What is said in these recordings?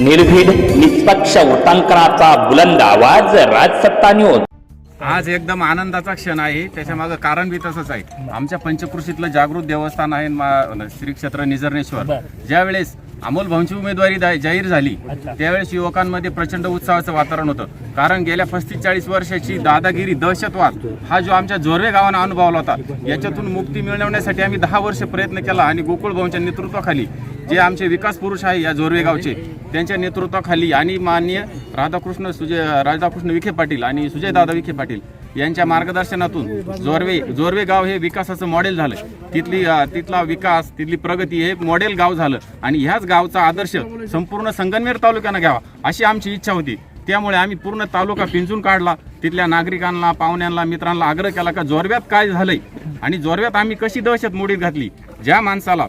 निर्भीड निष्पक्ष वृत्तांकनाचा बुलंद आवाज राजसत्ता न्यूज आज एकदम आनंदाचा क्षण आहे. त्याच्या मागं कारण बी तसंच आहे. आमच्या पंचकृषीतलं जागृत देवस्थान आहे श्री क्षेत्र निझरनेश्वर ज्यावेळेस अमोल भाऊंची उमेदवारी जाहीर झाली त्यावेळेस युवकांमध्ये प्रचंड उत्साहाचं वातावरण होतं. कारण गेल्या पस्तीस चाळीस वर्षाची दादागिरी दहशतवाद हा जो आमच्या जोरवे गावानं अनुभवला होता याच्यातून मुक्ती मिळवण्यासाठी आम्ही दहा वर्ष प्रयत्न केला आणि गोकुळ भाऊंच्या नेतृत्वाखाली जे आमचे विकास पुरुष आहे या जोरवे गावचे त्यांच्या नेतृत्वाखाली आणि माननीय राधाकृष्ण सुजय राधाकृष्ण विखे पाटील आणि सुजयदादा विखे पाटील यांच्या मार्गदर्शनातून जोरवे जोरवे गाव हे विकासाचं मॉडेल झालं. तिथली तिथला विकास तिथली प्रगती हे मॉडेल गाव झालं. आणि ह्याच गावचा आदर्श संपूर्ण संगनमेर तालुक्यानं घ्यावा अशी आमची इच्छा होती. त्यामुळे आम्ही पूर्ण तालुका पिंजून काढला. तिथल्या नागरिकांना पाहुण्यांना मित्रांना आग्रह केला का जोरव्यात काय झालंय? आणि जोरव्यात आम्ही कशी दहशत मोडीत घातली? ज्या माणसाला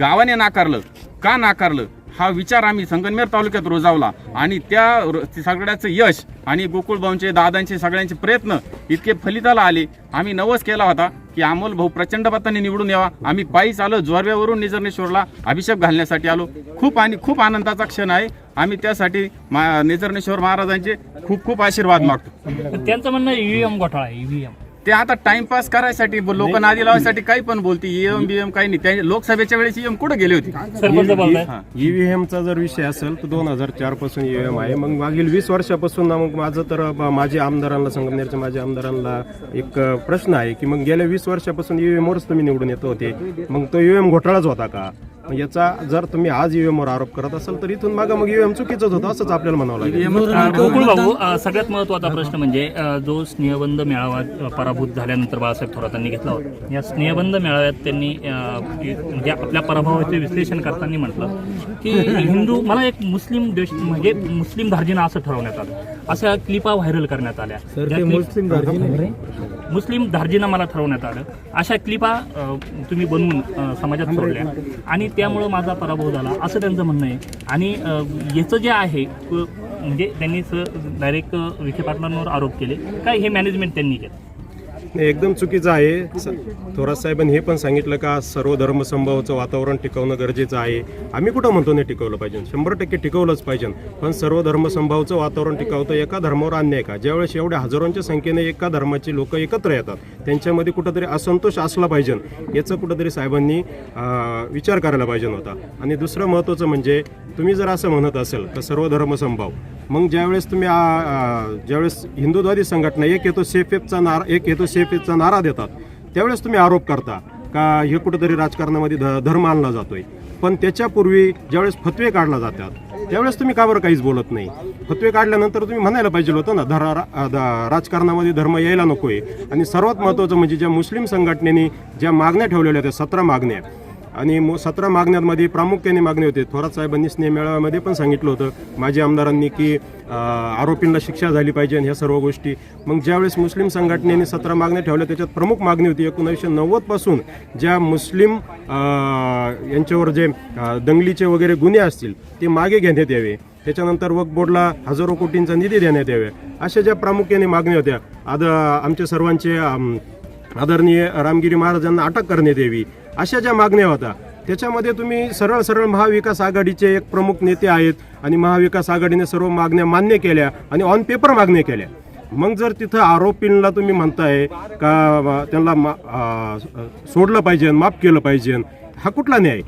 गावाने नाकारलं का नाकारलं हा विचार आम्ही संगनमेर तालुक्यात रोजावला. आणि त्या सगळ्याचं यश आणि गोकुळभाऊंचे दादांचे सगळ्यांचे प्रयत्न इतके फलिताला आले. आम्ही नवस केला होता की अमोल भाऊ प्रचंड पत्ताने निवडून यावा. आम्ही पायी आलो जोरव्यावरून निजर्नेश्वरला अभिषेक घालण्यासाठी आलो. खूप आणि खूप आनंदाचा क्षण आहे. आम्ही त्यासाठी मा निजरनेश्वर महाराजांचे खूप खूप आशीर्वाद मागतो. त्यांचं म्हणणं ईव्हीएम घोटाळा ईव्हीएम. ते आता टाइमपास करायसाठी लोक नादी लावायसाठी काही पण बोलते ईएम बीएम काही नाही. त्या लोकसभेच्या वेळेस ईएम कुठे गेले होते? सरपंच बोलताय. ईव्हीएमचा जर विषय असेल तर दोन हजार चारपासून ईव्हीएम आहे. मग मागील वीस वर्षापासून ना मग माझं तर माझ्या आमदारांना संगमनेरच्या माझ्या आमदारांना एक प्रश्न आहे की मग गेल्या वीस वर्षापासून ईव्हीएम वरच तुम्ही निवडून येत होते. मग तो ईव्हीएम घोटाळाच होता का? याचा जर तुम्ही आज ईव्हीएम वर आरोप करत असाल तर इथून मागं मग ईव्हीएम चुकीचंच होतं असंच आपल्याला म्हणावं लागेल. गोकुळ भाऊ सगळ्यात महत्त्वाचा प्रश्न म्हणजे जो स्नेहबंद मेळावा पराभूत झाल्यानंतर बाळासाहेब थोरातांनी घेतला होता. या स्नेहबंद मेळाव्यात त्यांनी म्हणजे आपल्या पराभवाचे विश्लेषण करताना म्हटलं की हिंदू मला एक मुस्लिम देश म्हणजे मुस्लिम धार्जिना असं ठरवण्यात आलं. अशा क्लिपा व्हायरल करण्यात आल्या. clip- मुस्लिम धार्जिना मला ठरवण्यात आलं. अशा क्लिपा तुम्ही बनवून समाजात सोडल्या. आणि त्यामुळं माझा पराभव झाला. असं त्यांचं म्हणणं आहे. आणि याचं जे आहे क- म्हणजे त्यांनी डायरेक्ट विखे पाटलांवर आरोप केले. काय हे मॅनेजमेंट त्यांनी केलं? एकदम चुकीचं आहे. थोरात साहेबांनी हे पण सांगितलं का सर्व धर्मसंभावाचं वातावरण टिकवणं गरजेचं आहे. आम्ही कुठं म्हणतो नाही टिकवलं पाहिजे? शंभर टक्के टिकवलंच पाहिजे. पण सर्व धर्मसंभावाचं वातावरण टिकवतं एका धर्मावर अन्याय का? ज्यावेळेस एवढ्या हजारोंच्या संख्येने एका धर्माची लोक एकत्र येतात त्यांच्यामध्ये कुठंतरी असंतोष असला पाहिजे. याचं कुठंतरी साहेबांनी विचार करायला पाहिजे होता. आणि दुसरं महत्त्वाचं म्हणजे तुम्ही जर असं म्हणत असेल तर सर्व धर्मसंभाव मग ज्यावेळेस तुम्ही ज्यावेळेस हिंदुत्वादी संघटना एक येतो सेफेफचा नारा एक येतो सेफेफचा नारा देतात त्यावेळेस तुम्ही आरोप करता का हे कुठंतरी राजकारणामध्ये ध धर्म आणला जातोय? पण त्याच्यापूर्वी ज्यावेळेस फतवे काढला जातात त्यावेळेस तुम्ही का बरं काहीच बोलत नाही? फतवे काढल्यानंतर तुम्ही म्हणायला पाहिजे होतं ना धरा रा- राजकारणामध्ये धर्म यायला नकोय. आणि सर्वात महत्त्वाचं म्हणजे ज्या मुस्लिम संघटनेने ज्या मागण्या ठेवलेल्या होत्या सतरा मागण्या आणि मो- सतरा मागण्यांमध्ये प्रामुख्याने मागणी होते. थोरात साहेबांनी स्नेह मेळाव्यामध्ये पण सांगितलं होतं माजी आमदारांनी की आरोपींना शिक्षा झाली पाहिजे आणि ह्या सर्व गोष्टी. मग ज्यावेळेस मुस्लिम संघटनेने सतरा मागण्या ठेवल्या त्याच्यात प्रमुख मागणी होती एकोणीसशे नव्वदपासून ज्या मुस्लिम यांच्यावर जे दंगलीचे वगैरे गुन्हे असतील ते मागे घेण्यात यावे. त्याच्यानंतर वक्फ बोर्डला हजारो कोटींचा निधी देण्यात यावे. अशा ज्या प्रामुख्याने मागण्या होत्या आद आमच्या सर्वांचे आदरणीय रामगिरी महाराजांना अटक करण्यात यावी. अशा ज्या मागण्या होत्या त्याच्यामध्ये तुम्ही सरळ सरळ महाविकास आघाडीचे एक प्रमुख नेते आहेत आणि महाविकास आघाडीने सर्व मागण्या मान्य केल्या आणि ऑन पेपर मागण्या केल्या. मग जर तिथं आरोपींना तुम्ही म्हणताय का त्यांना मा- सोडलं पाहिजे माफ केलं पाहिजे हा कुठला न्याय?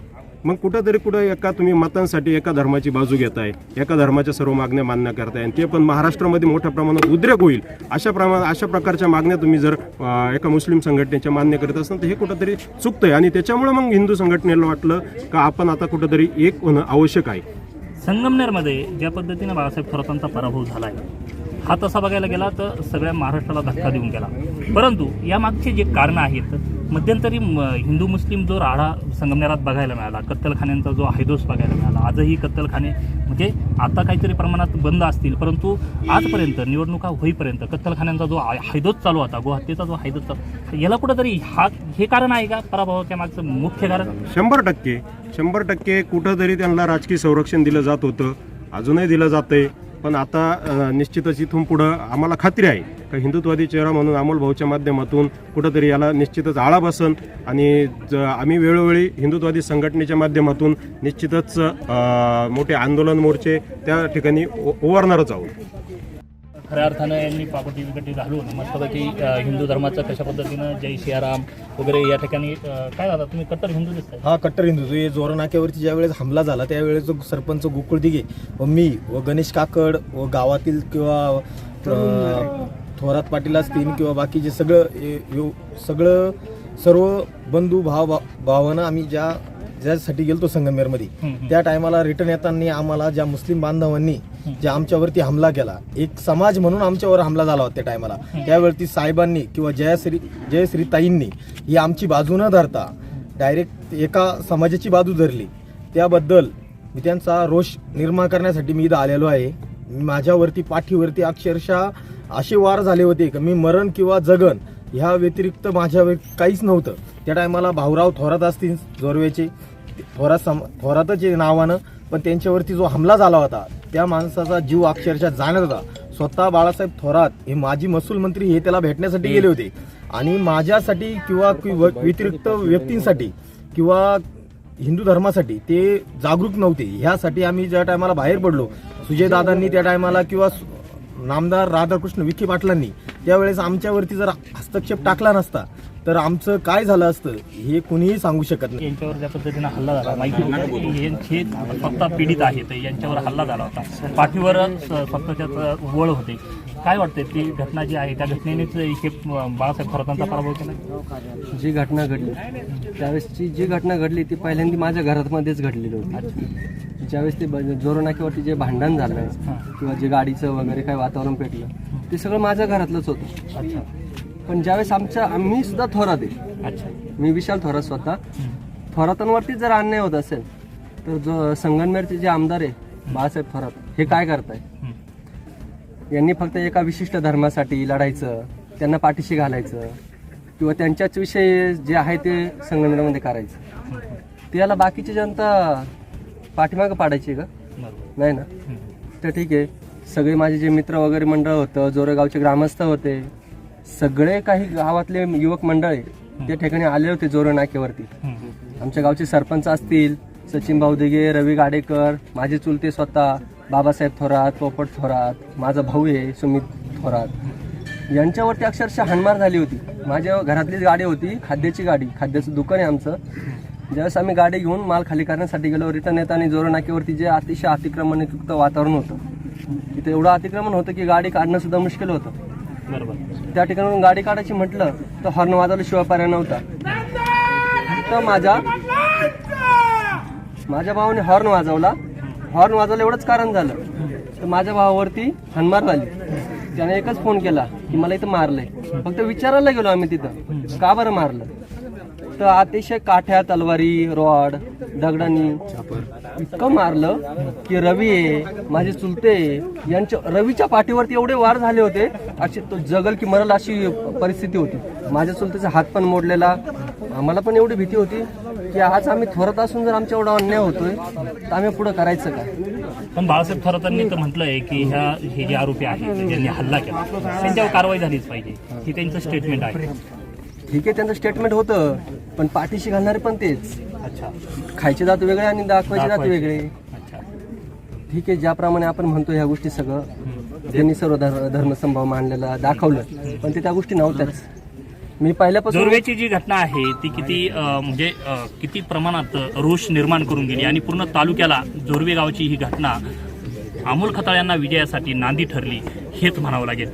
मग कुठंतरी कुठं एका तुम्ही मतांसाठी एका धर्माची बाजू घेताय एका धर्माच्या सर्व मागण्या मान्य करताय आणि ते पण महाराष्ट्रामध्ये मोठ्या प्रमाणात उद्रेक होईल. अशा प्रमाणात अशा प्रकारच्या मागण्या तुम्ही जर एका मुस्लिम संघटनेच्या मान्य करत असाल तर हे कुठंतरी चुकतंय. आणि त्याच्यामुळे मग हिंदू संघटनेला वाटलं का आपण आता कुठंतरी एक होणं आवश्यक आहे. संगमनेरमध्ये ज्या पद्धतीनं बाळासाहेब थोरातांचा पराभव झाला आहे हा तसा बघायला गेला तर सगळ्या महाराष्ट्राला धक्का देऊन गेला. परंतु या मागचे जे कारणं आहेत मध्यंतरी म- हिंदू मुस्लिम जो राडा संगमनेरात बघायला मिळाला कत्तलखान्यांचा जो हायदोस बघायला मिळाला आजही कत्तलखाने म्हणजे आता काहीतरी प्रमाणात बंद असतील परंतु आजपर्यंत निवडणुका होईपर्यंत कत्तलखान्यांचा जो हायदोस चालू होता गुवाहाटीचा जो हायदोस चालू याला कुठंतरी हा हे कारण आहे का? पराभवाच्या मागचं मुख्य कारण? शंभर टक्के शंभर टक्के कुठंतरी त्यांना राजकीय संरक्षण दिलं जात होतं अजूनही दिलं जातंय पण आता निश्चितच इथून पुढं आम्हाला खात्री आहे. का हिंदुत्वादी चेहरा म्हणून अमोल भाऊच्या माध्यमातून कुठंतरी याला निश्चितच आळा बसन आणि ज आम्ही वेळोवेळी हिंदुत्वादी संघटनेच्या माध्यमातून निश्चितच मोठे आंदोलन मोर्चे त्या ठिकाणी उभारणारच आहोत. खऱ्या अर्थानं यांनी पाकोटी विकटी घालून मस्तपैकी अ, हिंदू धर्माचं कशा पद्धतीनं जय सियाराम वगैरे या ठिकाणी काय झालं? तुम्ही कट्टर हिंदू दिसताय. हा कट्टर हिंदू. हे जोरा नाक्यावरती ज्यावेळेस हमला झाला त्यावेळेस जो सरपंच गोकुळ दिघे व मी व गणेश काकड व गावातील किंवा थोरात पाटील असतील किंवा बाकीचे सगळं सगळं सर्व बंधू भाव भावानं आम्ही ज्या ज्यासाठी गेलतो संगमेरमध्ये. त्या टायमाला रिटर्न येताना आम्हाला ज्या मुस्लिम बांधवांनी ज्या आमच्यावरती हमला केला एक समाज म्हणून आमच्यावर हमला झाला होता त्या टायमाला. त्यावरती साहेबांनी किंवा जयश्री जयश्री ताईंनी ही आमची बाजू न धरता डायरेक्ट एका समाजाची बाजू धरली. त्याबद्दल मी त्यांचा रोष निर्माण करण्यासाठी मी इथं आलेलो आहे. माझ्यावरती पाठीवरती अक्षरशः असे वार झाले होते की मी मरण किंवा जगन ह्या व्यतिरिक्त माझ्या काहीच नव्हतं. त्या टायमाला भाऊराव थोरात असतील जोरवेचे. थोरात सम थोरातच आहे नावानं पण त्यांच्यावरती जो हमला झाला होता त्या माणसाचा जीव अक्षरशः जाणत होता. स्वतः बाळासाहेब थोरात हे माजी महसूल मंत्री हे त्याला भेटण्यासाठी गेले होते. आणि माझ्यासाठी किंवा व- व्यतिरिक्त व्यक्तींसाठी किंवा हिंदू धर्मासाठी ते जागरूक नव्हते. ह्यासाठी आम्ही ज्या टायमाला बाहेर पडलो सुजयदादांनी त्या टायमाला किंवा नामदार राधाकृष्ण विखे पाटलांनी त्यावेळेस आमच्यावरती जर हस्तक्षेप टाकला नसता तर आमचं काय झालं असतं हे कुणीही सांगू शकत नाही. यांच्यावर ज्या पद्धतीनं हल्ला झाला माहिती हे फक्त पीडित आहेत यांच्यावर हल्ला झाला होता. पाठीवर फक्त त्याचं वळ होते. काय वाटतंय ती घटना जी आहे त्या घटनेनेच हे बाळासाहेब थोरातांचा पराभव केला? जी घटना घडली त्यावेळेसची जी घटना घडली ती पहिल्यांदा माझ्या घरामध्येच घडलेली होती. ज्यावेळेस ते ब- जोरो नाक्यावरती जे भांडण झालं किंवा जे गाडीचं वगैरे काय वातावरण पेटलं ते सगळं माझ्या घरातलंच होतं. अच्छा. पण ज्यावेळेस आमच्या आम्ही सुद्धा थोरात आहे. अच्छा. मी विशाल थोरात स्वतः. थोरातांवरती जर अन्याय होत असेल तर जो संगमनेरचे जे आमदार आहे बाळासाहेब थोरात हे काय करताय. यांनी फक्त एका विशिष्ट धर्मासाठी लढायचं त्यांना पाठीशी घालायचं किंवा त्यांच्याच विषयी जे आहे ते संगमनेरमध्ये करायचं. ते याला बाकीची जनता पाठीमागं पाडायची का? नाही ना. तर ठीक आहे. सगळे माझे जे मित्र वगैरे मंडळ होतं जोरेगावचे ग्रामस्थ होते सगळे काही गावातले युवक मंडळ आहे त्या ठिकाणी आले होते जोरे नाक्यावरती. आमच्या गावचे सरपंच असतील सचिन भाऊ दिघे रवी गाडेकर माझे चुलते स्वतः बाबासाहेब थोरात पोपट थोरात माझा भाऊ आहे सुमित थोरात. यांच्यावरती अक्षरशः हाणमार झाली होती. माझ्या घरातलीच गाडी होती खाद्याची गाडी खाद्याचं दुकान आहे आमचं. ज्यावेळेस आम्ही गाडी घेऊन माल खाली करण्यासाठी गेलो रिटर्न येताना जोर नाक्यावरती जे अतिशय अतिक्रमणयुक्त वातावरण होतं. तिथे एवढं अतिक्रमण होतं की गाडी काढणं सुद्धा मुश्किल होतं. बरोबर. त्या ठिकाणी गाडी काढायची म्हटलं तर हॉर्न वाजवल्याशिवाय पर्याय नव्हता. तर माझ्या माझ्या भावाने हॉर्न वाजवला. हॉर्न वाजवलं एवढंच कारण झालं. तर माझ्या भावावरती हनमार झाली. त्याने एकच फोन केला की मला इथं मारलंय. फक्त विचारायला गेलो आम्ही तिथं. का बरं मारलं? तर अतिशय काठ्या तलवारी रॉड दगडांनी इतकं मारलं की रवी आहे माझे चुलते यांच्या रवीच्या पाठीवरती एवढे वार झाले होते अशी तो जगल की मरल अशी परिस्थिती होती. माझ्या चुलतेचा हात पण मोडलेला आम्हाला पण एवढी भीती होती की आज आम्ही थोरत असून जर आमच्या एवढा अन्याय होतोय तर आम्ही पुढे करायचं काय पण बाळासाहेब थोरातांनी तर म्हटलंय की ह्या हे जे आरोपी आहेत ज्यांनी हल्ला केला त्यांच्यावर कारवाई झालीच पाहिजे ही त्यांचं स्टेटमेंट आहे. ठीक आहे त्यांचं स्टेटमेंट होतं पण पाठीशी घालणारे पण तेच. अच्छा. खायचे जात वेगळे आणि दाखवायचे जात. वेगळे. अच्छा. ठीक आहे ज्याप्रमाणे आपण म्हणतो ह्या गोष्टी सगळं त्यांनी सर्व धर्म धर्मसंभाव मांडलेला दाखवलं पण ते त्या गोष्टी नव्हत्याच. मी पहिल्यापासून जोरवेची जी घटना आहे ती किती अं, म्हणजे अं, किती प्रमाणात रोष निर्माण करून गेली आणि पूर्ण तालुक्याला जोरवे गावची ही घटना अमोल खताळ यांना विजयासाठी नांदी ठरली हेच म्हणावं लागेल.